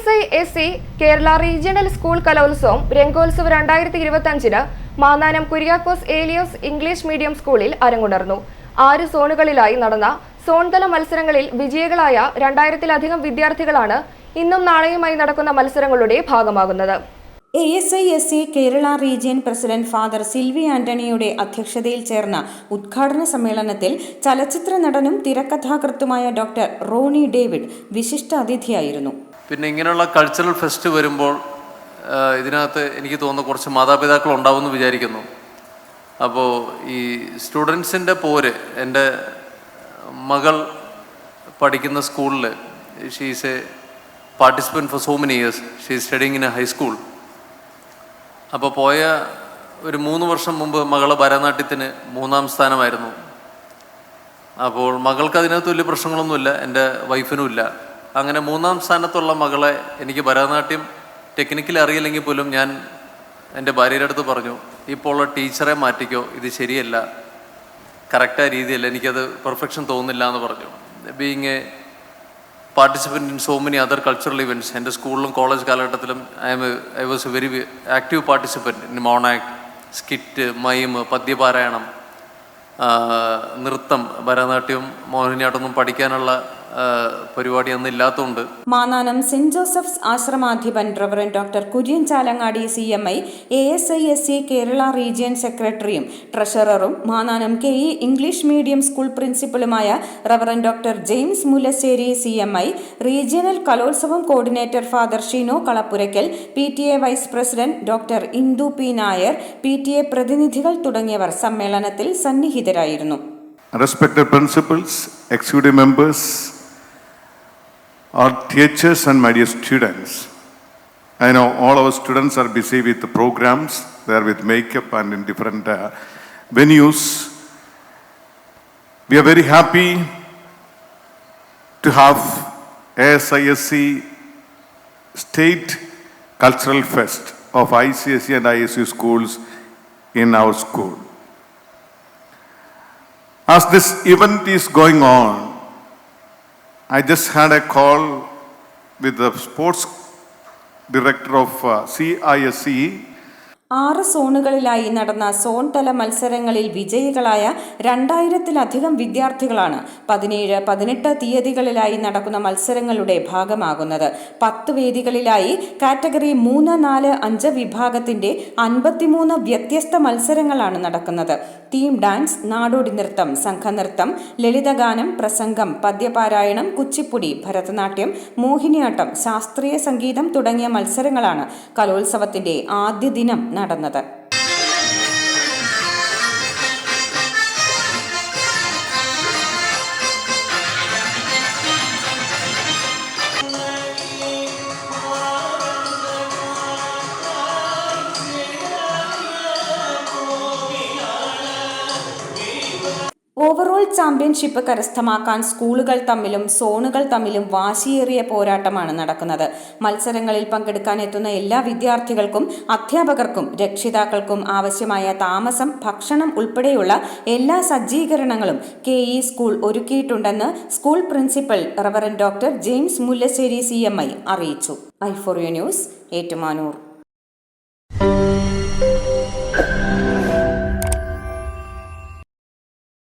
S I S C Kerala regional school Kalolsavam Rangotsav രണ്ടായിരത്തി ഇരുപത്തി അഞ്ചിന് മാന്നാനം കുര്യാക്കോസ് ഏലിയോസ് ഇംഗ്ലീഷ് മീഡിയം സ്കൂളിൽ അരങ്ങുണർന്നു. ആറ് സോണുകളിലായി നടന്ന സോൺതല മത്സരങ്ങളിൽ വിജയികളായ രണ്ടായിരത്തിലധികം വിദ്യാർത്ഥികളാണ് ഇന്നും നാളെയുമായി നടക്കുന്ന മത്സരങ്ങളുടെ ഭാഗമാകുന്നത്. A S I S C Kerala region president father Silvy ആന്റണിയുടെ അധ്യക്ഷതയിൽ ചേർന്ന ഉദ്ഘാടന സമ്മേളനത്തിൽ ചലച്ചിത്ര നടനും തിരക്കഥാകൃത്തുമായ ഡോക്ടർ റോണി ഡേവിഡ് വിശിഷ്ട അതിഥിയായിരുന്നു പിന്നെ ഇങ്ങനെയുള്ള കൾച്ചറൽ ഫെസ്റ്റ് വരുമ്പോൾ ഇതിനകത്ത് എനിക്ക് തോന്നുന്നു കുറച്ച് മാതാപിതാക്കൾ ഉണ്ടാവുമെന്ന് വിചാരിക്കുന്നു. അപ്പോൾ ഈ സ്റ്റുഡൻസിന്റെ പോര് എന്റെ മകൾ പഠിക്കുന്ന സ്കൂളിൽ she's a participant for so many years she studying in a high school അപ്പോൾ പോയ ഒരു മൂന്ന് വർഷം മുമ്പ് മകൾ ഭരതനാട്യത്തിന് മൂന്നാം സ്ഥാനമായിരുന്നു. അപ്പോൾ മകൾക്ക് അതിനകത്ത് വലിയ പ്രശ്നങ്ങളൊന്നുമില്ല എന്റെ വൈഫിനും ഇല്ല. അങ്ങനെ മൂന്നാം സ്ഥാനത്തുള്ള മകളെ എനിക്ക് ഭരതനാട്യം ടെക്നിക്കലി അറിയില്ലെങ്കിൽ പോലും ഞാൻ എന്റെ ഭാര്യയുടെ അടുത്ത് പറഞ്ഞു ഇപ്പോൾ ഉള്ള ടീച്ചറെ മാറ്റിക്കോ ഇത് ശരിയല്ല കറക്റ്റായ രീതിയല്ല എനിക്കത് പെർഫെക്ഷൻ തോന്നുന്നില്ല എന്ന് പറഞ്ഞു. Being a participant in so many other cultural events എന്റെ സ്കൂളിലും കോളേജ് കാലഘട്ടത്തിലും I'm I was a very active participant in mono act skit mime പദ്യപാരായണം നൃത്തം ഭരതനാട്യം മോഹിനിയാട്ടമൊന്നും പഠിക്കാനുള്ള പരിപാടി അന്ന് ഇല്ലാത്തതുകൊണ്ട് Mannanam saint Joseph's ആശ്രമാധിപൻ reverend doctor Kurian Chalangadi C M I A S I S C Kerala region സെക്രട്ടറിയും ട്രഷററും Mannanam K E English medium school പ്രിൻസിപ്പലുമായ reverend doctor James Mullassery C M I regional കലോത്സവം coordinator father Sheeno Kalappurakkal P T A vice president doctor Indu P Nair P T A പ്രതിനിധികൾ തുടങ്ങിയവർ സമ്മേളനത്തിൽ സന്നിഹിതരായിരുന്നു. Respected principals executive members, our teachers and my dear students. I know all our students are busy with the programs, they are with makeup and in different uh, venues. We are very happy to have ASISC State Cultural Fest of ICSE and ISU schools in our school. As this event is going on, I just had a call with the sports director of uh, CISE ആറ് സോണുകളിലായി നടന്ന zone തല മത്സരങ്ങളിൽ വിജയികളായ രണ്ടായിരത്തിലധികം വിദ്യാർത്ഥികളാണ് പതിനേഴ് പതിനെട്ട് തീയതികളിലായി നടക്കുന്ന മത്സരങ്ങളുടെ ഭാഗമാകുന്നത്. പത്ത് വേദികളിലായി കാറ്റഗറി മൂന്ന് നാല് അഞ്ച് വിഭാഗത്തിന്റെ അൻപത്തിമൂന്ന് വ്യത്യസ്ത മത്സരങ്ങളാണ് നടക്കുന്നത്. തീം ഡാൻസ് നാടോടി നൃത്തം സംഘനൃത്തം ലളിതഗാനം പ്രസംഗം പദ്യപാരായണം കുച്ചിപ്പുടി ഭരതനാട്യം മോഹിനിയാട്ടം ശാസ്ത്രീയ സംഗീതം തുടങ്ങിയ മത്സരങ്ങളാണ് കലോത്സവത്തിന്റെ ആദ്യ ദിനം നടന്നത്. ഓവറോൾ ചാമ്പ്യൻഷിപ്പ് കരസ്ഥമാക്കാൻ സ്കൂളുകൾ തമ്മിലും സോണുകൾ തമ്മിലും വാശിയേറിയ പോരാട്ടമാണ് നടക്കുന്നത്. മത്സരങ്ങളിൽ പങ്കെടുക്കാൻ എത്തുന്ന എല്ലാ വിദ്യാർത്ഥികൾക്കും അധ്യാപകർക്കും രക്ഷിതാക്കൾക്കും ആവശ്യമായ താമസം ഭക്ഷണം ഉൾപ്പെടെയുള്ള എല്ലാ സജ്ജീകരണങ്ങളും K E school ഒരുക്കിയിട്ടുണ്ടെന്ന് school principal reverend doctor James Mullassery C M I അറിയിച്ചു. I for U news Ettumanoor.